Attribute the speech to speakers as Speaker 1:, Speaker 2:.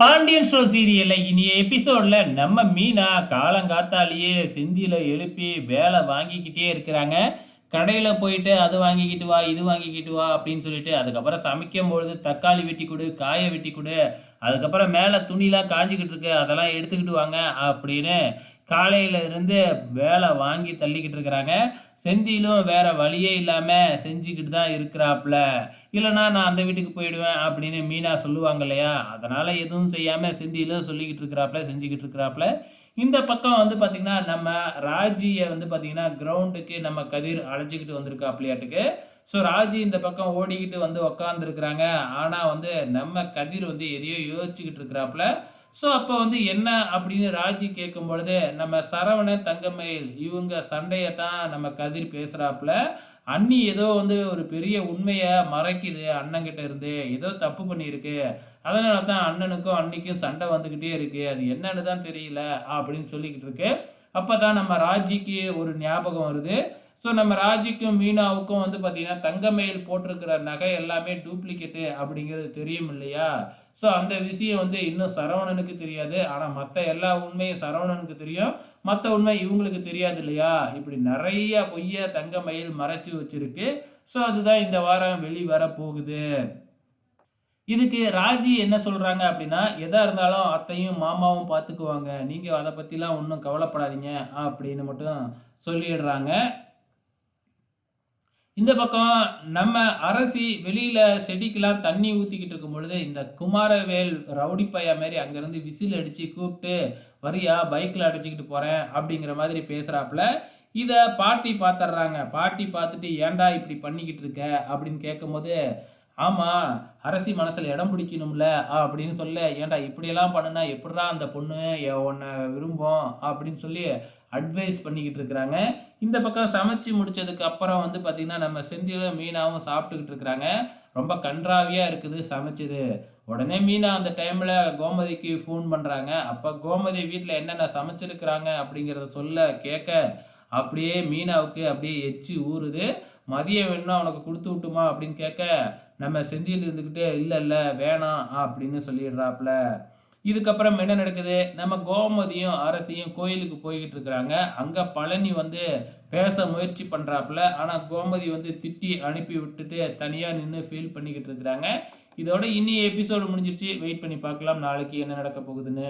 Speaker 1: Pandian store சீரியலில் இனிய எபிசோடில் நம்ம மீனா காலங்காத்தாலேயே சிந்தியில் எழுப்பி வேலை வாங்கிக்கிட்டே இருக்கிறாங்க. கடையில் போயிட்டு அது வாங்கிக்கிட்டு வா இது வாங்கிக்கிட்டு வா அப்படின்னு சொல்லிட்டு அதுக்கப்புறம் சமைக்கும் பொழுது தக்காளி வெட்டி கொடு காய வெட்டி கொடு அதுக்கப்புறம் மேலே துணிலாம் காஞ்சிக்கிட்டு இருக்கு அதெல்லாம் எடுத்துக்கிட்டு வாங்க அப்படின்னு காலையில் இருந்து வேலை வாங்கி தள்ளிக்கிட்டு இருக்கிறாங்க. செந்திலும் வேற வழியே இல்லாமல் செஞ்சுக்கிட்டு தான் இருக்கிறாப்புல. இல்லைனா நான் அந்த வீட்டுக்கு போயிடுவேன் அப்படின்னு மீனா சொல்லுவாங்க இல்லையா? அதனால் எதுவும் செய்யாமல் செந்திலும் சொல்லிக்கிட்டு இருக்கிறாப்புல செஞ்சுக்கிட்டு இருக்கிறாப்புல. இந்த பக்கம் வந்து பார்த்திங்கன்னா நம்ம ராஜியை வந்து பார்த்திங்கன்னா கிரவுண்டுக்கு நம்ம கதிர் அழைச்சிக்கிட்டு வந்திருக்காப்லையாட்டுக்கு ஸோ ராஜி இந்த பக்கம் ஓடிக்கிட்டு வந்து உக்காந்துருக்குறாங்க. ஆனால் வந்து நம்ம கதிர் வந்து எதையோ யோசிச்சுக்கிட்டு இருக்கிறாப்புல. ஸோ அப்போ வந்து என்ன அப்படின்னு ராஜி கேட்கும் பொழுது நம்ம சரவணன் தங்கமயில் இவங்க சண்டையை தான் நம்ம கதிர் பேசுகிறாப்புல அண்ணி ஏதோ வந்து ஒரு பெரிய உண்மையை மறைக்குது அண்ணங்கிட்ட இருந்து. ஏதோ தப்பு பண்ணியிருக்கு. அதனால தான் அண்ணனுக்கும் அன்னிக்கும் சண்டை வந்துக்கிட்டே இருக்குது அது என்னன்னு தான் தெரியல அப்படின்னு சொல்லிக்கிட்டு இருக்கு. அப்போ தான் நம்ம ராஜிக்கு ஒரு ஞாபகம் வருது. ஸோ நம்ம ராஜிக்கும் மீனாவுக்கும் வந்து பார்த்தீங்கன்னா தங்கமயில் போட்டிருக்கிற நகை எல்லாமே டூப்ளிகேட்டு அப்படிங்கிறது தெரியும் இல்லையா? ஸோ அந்த விஷயம் வந்து இன்னும் சரவணனுக்கு தெரியாது. ஆனால் மற்ற எல்லா உண்மையும் சரவணனுக்கு தெரியும். மற்ற உண்மை இவங்களுக்கு தெரியாது இல்லையா? இப்படி நிறைய பொய்ய தங்கமயில் மறைச்சி வச்சிருக்கு. ஸோ அதுதான் இந்த வாரம் வெளி வர போகுது இதுக்கு ராஜி என்ன சொல்கிறாங்க அப்படின்னா எதாக இருந்தாலும் அத்தையும் மாமாவும் பார்த்துக்குவாங்க நீங்கள் அதை பற்றிலாம் ஒன்றும் கவலைப்படாதீங்க. அப்படின்னு மட்டும் சொல்லிடுறாங்க. இந்த பக்கம் நம்ம அரசி வெளியில் செடிக்கெலாம் தண்ணி ஊற்றிக்கிட்டு இருக்கும் பொழுது இந்த குமாரவேல் ரவுடி பையா மாரி அங்கேருந்து விசில் அடித்து கூப்பிட்டு வரியா பைக்கில் அடிச்சுக்கிட்டு போகிறேன் அப்படிங்கிற மாதிரி பேசுகிறாப்புல இதை பாட்டி பார்த்துட்றாங்க பாட்டி பார்த்துட்டு ஏன்டா இப்படி பண்ணிக்கிட்டு இருக்க? அப்படின்னு கேட்கும்போது ஆமாம் அரசி மனசில் இடம் பிடிக்கணும்ல அப்படின்னு சொல்ல ஏன்டா இப்படியெல்லாம் பண்ணுனா எப்படிடா அந்த பொண்ணு உன்னை விரும்பும்? அப்படின்னு சொல்லி அட்வைஸ் பண்ணிக்கிட்டு இருக்கிறாங்க. இந்த பக்கம் சமைச்சு முடிச்சதுக்கு அப்புறம் வந்து பார்த்திங்கன்னா நம்ம செந்திலும் மீனாவும் சாப்பிட்டுக்கிட்டு இருக்கிறாங்க. ரொம்ப கன்றாவியாக இருக்குது சமைச்சது. உடனே மீனா அந்த டைமில் கோமதிக்கு ஃபோன் பண்ணுறாங்க அப்போ கோமதி வீட்டில் என்னென்ன சமைச்சிருக்கிறாங்க அப்படிங்கிறத சொல்ல கேட்க அப்படியே மீனாவுக்கு அப்படியே எச்சு ஊறுது. மதியம் வேணும்னா அவனுக்கு கொடுத்து விட்டுமா அப்படின்னு கேட்க நம்ம செந்தியில் இருந்துக்கிட்டே இல்லை இல்லை வேணாம் அப்படின்னு சொல்லிடுறாப்புல. இதுக்கப்புறம் என்ன நடக்குது? நம்ம கோமதியும் அரசியும் கோயிலுக்கு போய்கிட்டு இருக்கிறாங்க. அங்கே பழனி வந்து பேச முயற்சி பண்ணுறாப்புல ஆனால் கோமதி வந்து திட்டி அனுப்பி விட்டுட்டு தனியாக நின்று ஃபீல் பண்ணிக்கிட்டு இருக்கிறாங்க. இதோட இன்னி எபிசோடு முடிஞ்சிருச்சு. வெயிட் பண்ணி பார்க்கலாம். நாளைக்கு என்ன நடக்க போகுதுன்னு.